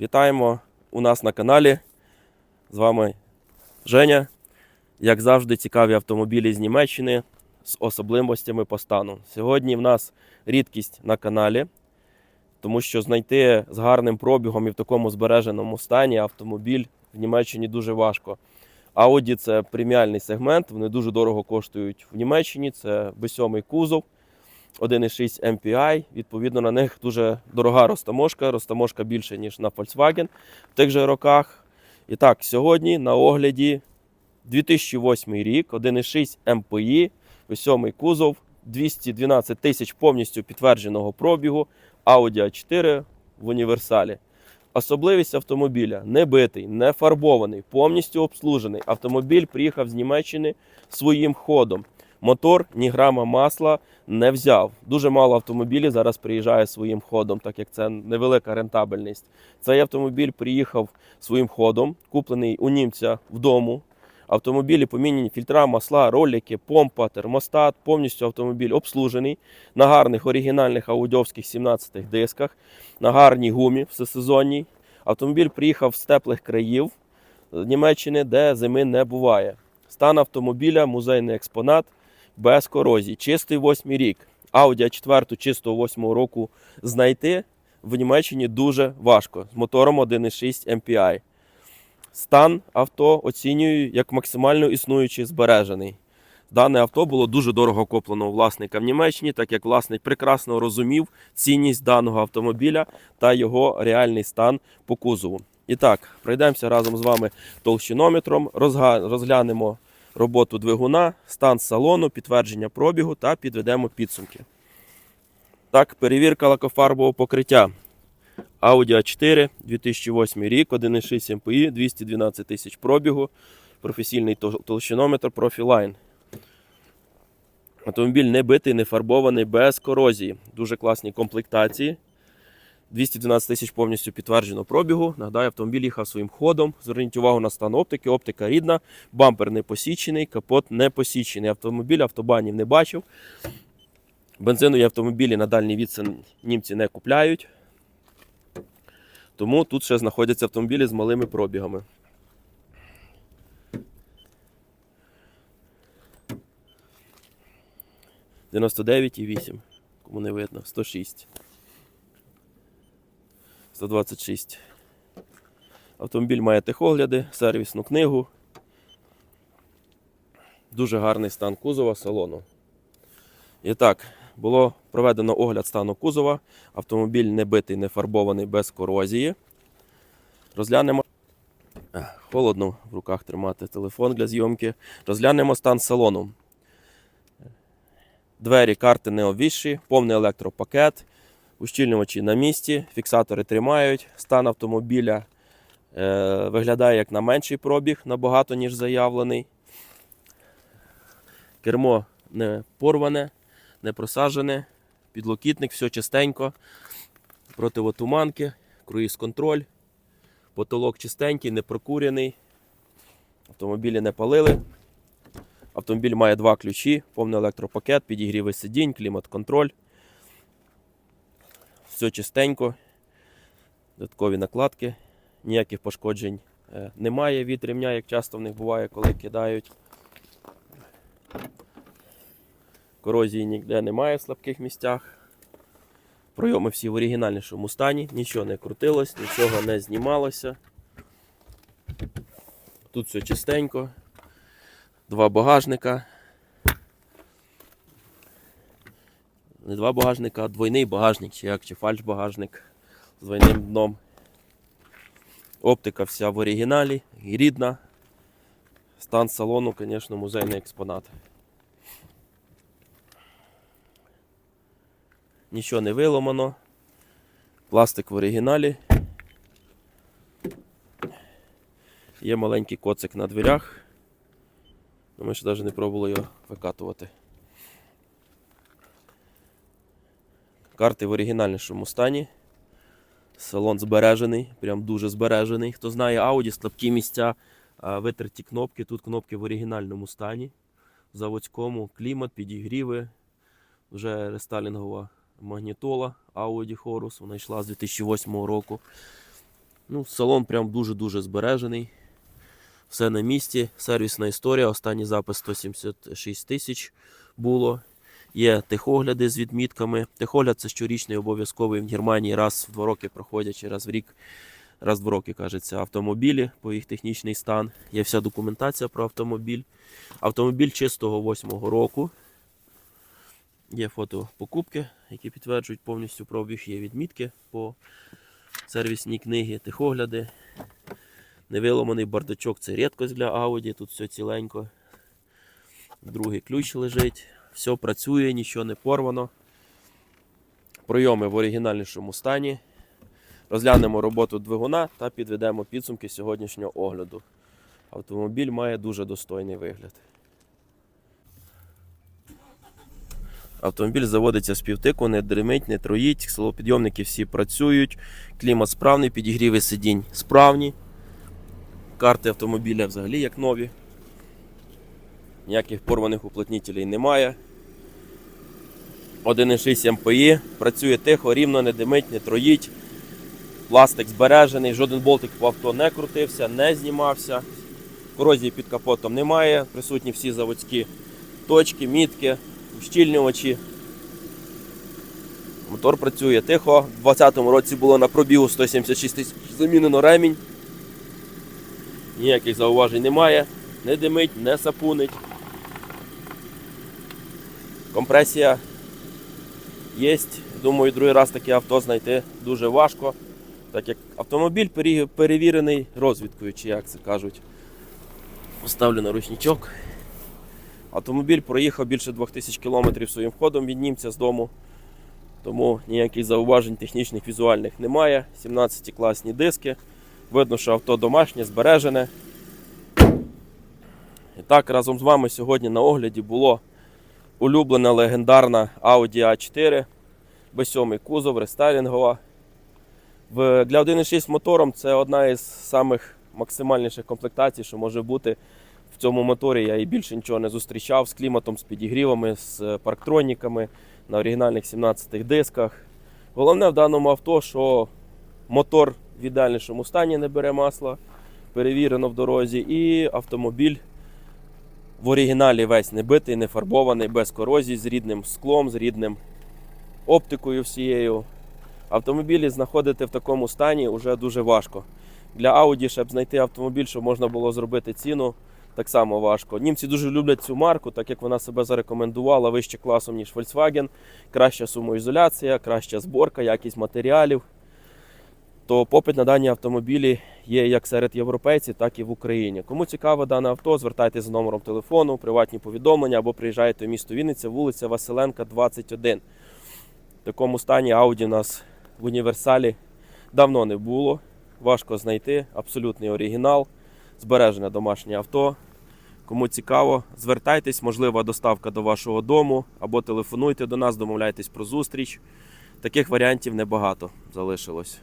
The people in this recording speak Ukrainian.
Вітаємо у нас на каналі. З вами Женя. Як завжди, цікаві автомобілі з Німеччини з особливостями по стану. Сьогодні в нас рідкість на каналі, тому що знайти з гарним пробігом і в такому збереженому стані автомобіль в Німеччині дуже важко. Audi це преміальний сегмент, вони дуже дорого коштують в Німеччині. Це B7 кузов, 1,6 MPI. Відповідно, на них дуже дорога розтаможка. Розтаможка більше, ніж на Volkswagen в тих же роках. І так, сьогодні на огляді 2008 рік, 1,6 MPI, B7 кузов, 212 тисяч повністю підтвердженого пробігу, Audi A4 в універсалі. Особливість автомобіля не битий, не фарбований, повністю обслужений. Автомобіль приїхав з Німеччини своїм ходом. Мотор ні грама масла не взяв. Дуже мало автомобілів зараз приїжджає своїм ходом, так як це невелика рентабельність. Цей автомобіль приїхав своїм ходом, куплений у німця вдому. Автомобілі поміняні фільтра, масла, ролики, помпа, термостат. Повністю автомобіль обслужений на гарних оригінальних аудіовських 17-х дисках, на гарній гумі всесезонній. Автомобіль приїхав з теплих країв Німеччини, де зими не буває. Стан автомобіля, музейний експонат без корозії. Чистий восьмий рік. Audi A4 чистого восьмого року знайти в Німеччині дуже важко з мотором 1,6 MPI. Стан авто оцінюю як максимально існуючий збережений. Дане авто було дуже дорого куплено у власника в Німеччині, так як власник прекрасно розумів цінність даного автомобіля та його реальний стан по кузову. І так, пройдемося разом з вами толщинометром, розглянемо роботу двигуна, стан салону, підтвердження пробігу та підведемо підсумки. Так, перевірка лакофарбового покриття. Audi A4 2008 рік, 1,6 MPI, 212 тисяч пробігу, професійний толщинометр Profiline. Автомобіль не битий, не фарбований, без корозії. Дуже класні комплектації. 212 тисяч повністю підтверджено пробігу. Нагадаю, автомобіль їхав своїм ходом. Зверніть увагу на стан оптики. Оптика рідна, бампер не посічений, капот не посічений. Автомобіль автобанів не бачив. Бензинові автомобілі на дальній відстань німці не купляють. Тому тут ще знаходяться автомобілі з малими пробігами. Дев'яносто і 8. Кому не видно. 106. 126. Автомобіль має техогляди, сервісну книгу. Дуже гарний стан кузова салону. І так, було проведено огляд стану кузова. Автомобіль не битий, не фарбований без корозії. Розглянемо. Холодно в руках тримати телефон для зйомки. Розглянемо стан салону. Двері, карти не обвісші, повний електропакет, ущільнювачі на місці, фіксатори тримають. Стан автомобіля е, виглядає як на менший пробіг, набагато, ніж заявлений. Кермо не порване, не просаджене, підлокітник, все чистенько, противотуманки, круїз-контроль, потолок чистенький, не прокурений, автомобілі не палили. Автомобіль має два ключі, повний електропакет, підігріви сидінь, клімат-контроль. Все чистенько, додаткові накладки, ніяких пошкоджень е, немає від ремня, як часто в них буває, коли кидають. Корозії ніде немає в слабких місцях. Пройоми всі в оригінальнішому стані, нічого не крутилось, нічого не знімалося. Тут все чистенько. Два багажника. Не два багажника, а двойний багажник, чи як, чи фальш-багажник з двойним дном. Оптика вся в оригіналі, рідна. Стан салону, звісно, музейний експонат. Нічого не виламано. Пластик в оригіналі. Є маленький коцик на дверях. Ми ще навіть не пробували його викатувати. Карти в оригінальнішому стані. Салон збережений, прям дуже збережений. Хто знає Audi, слабкі місця, витерті кнопки. Тут кнопки в оригінальному стані. В заводському клімат, підігріви. Вже рестайлінгова магнітола Audi Horus. Вона йшла з 2008 року. Ну, салон прям дуже-дуже збережений. Все на місці. Сервісна історія. Останній запис 176 тисяч було. Є техогляди з відмітками. Техогляд це щорічний обов'язковий в Германії. Раз в два роки проходять чи раз в рік. Раз в два роки кажеться автомобілі по їх технічний стан. Є вся документація про автомобіль. Автомобіль чистого восьмого року. Є фото покупки, які підтверджують повністю пробіг. Є відмітки по сервісній книги, техогляди. Невиломаний бардачок це рідкость для Audi, тут все ціленько. Другий ключ лежить, все працює, нічого не порвано. Пройоми в оригінальнішому стані. Розглянемо роботу двигуна та підведемо підсумки сьогоднішнього огляду. Автомобіль має дуже достойний вигляд. Автомобіль заводиться з півтику, не дримить, не троїть, силопідйомники всі працюють, клімат справний, підігріви сидінь справні. Карти автомобіля взагалі як нові. Ніяких порваних уплотнітелей немає. 1,6 МПІ, працює тихо, рівно, не димить, не троїть. Пластик збережений, жоден болтик по авто не крутився, не знімався. Корозії під капотом немає. Присутні всі заводські точки, мітки, ущільнювачі. Мотор працює тихо. У 2020 році було на пробігу 176 тисяч замінено ремінь. Ніяких зауважень немає. Не димить, не сапунить. Компресія є. Думаю, другий раз таке авто знайти дуже важко. Так як автомобіль перевірений розвідкою, чи як це кажуть. Поставлю на ручничок. Автомобіль проїхав більше 2000 км своїм ходом від німця з дому. Тому ніяких зауважень технічних, візуальних немає. 17 класні диски. Видно, що авто домашнє, збережене. І так, разом з вами сьогодні на огляді було улюблена легендарна Audi A4, B7 кузов, рестайлінгова. Для 1.6 мотором це одна із самих максимальніших комплектацій, що може бути в цьому моторі. Я і більше нічого не зустрічав з кліматом, з підігрівами, з е, парктроніками на оригінальних 17 дисках. Головне в даному авто, що мотор в ідеальнішому стані не бере масла, перевірено в дорозі, і автомобіль в оригіналі весь не битий, не фарбований, без корозії, з рідним склом, з рідним оптикою всією. Автомобілі знаходити в такому стані вже дуже важко. Для Audi, щоб знайти автомобіль, щоб можна було зробити ціну, так само важко. Німці дуже люблять цю марку, так як вона себе зарекомендувала вище класом, ніж Volkswagen. Краща сумоізоляція, краща зборка, якість матеріалів. То попит на дані автомобілі є як серед європейців, так і в Україні. Кому цікаво дане авто, звертайтеся за номером телефону, приватні повідомлення або приїжджайте в місто Вінниця, вулиця Василенка, 21. В такому стані Audi у нас в універсалі давно не було. Важко знайти. Абсолютний оригінал, збережене домашнє авто. Кому цікаво, звертайтесь, можлива доставка до вашого дому або телефонуйте до нас, домовляйтесь про зустріч. Таких варіантів небагато залишилось.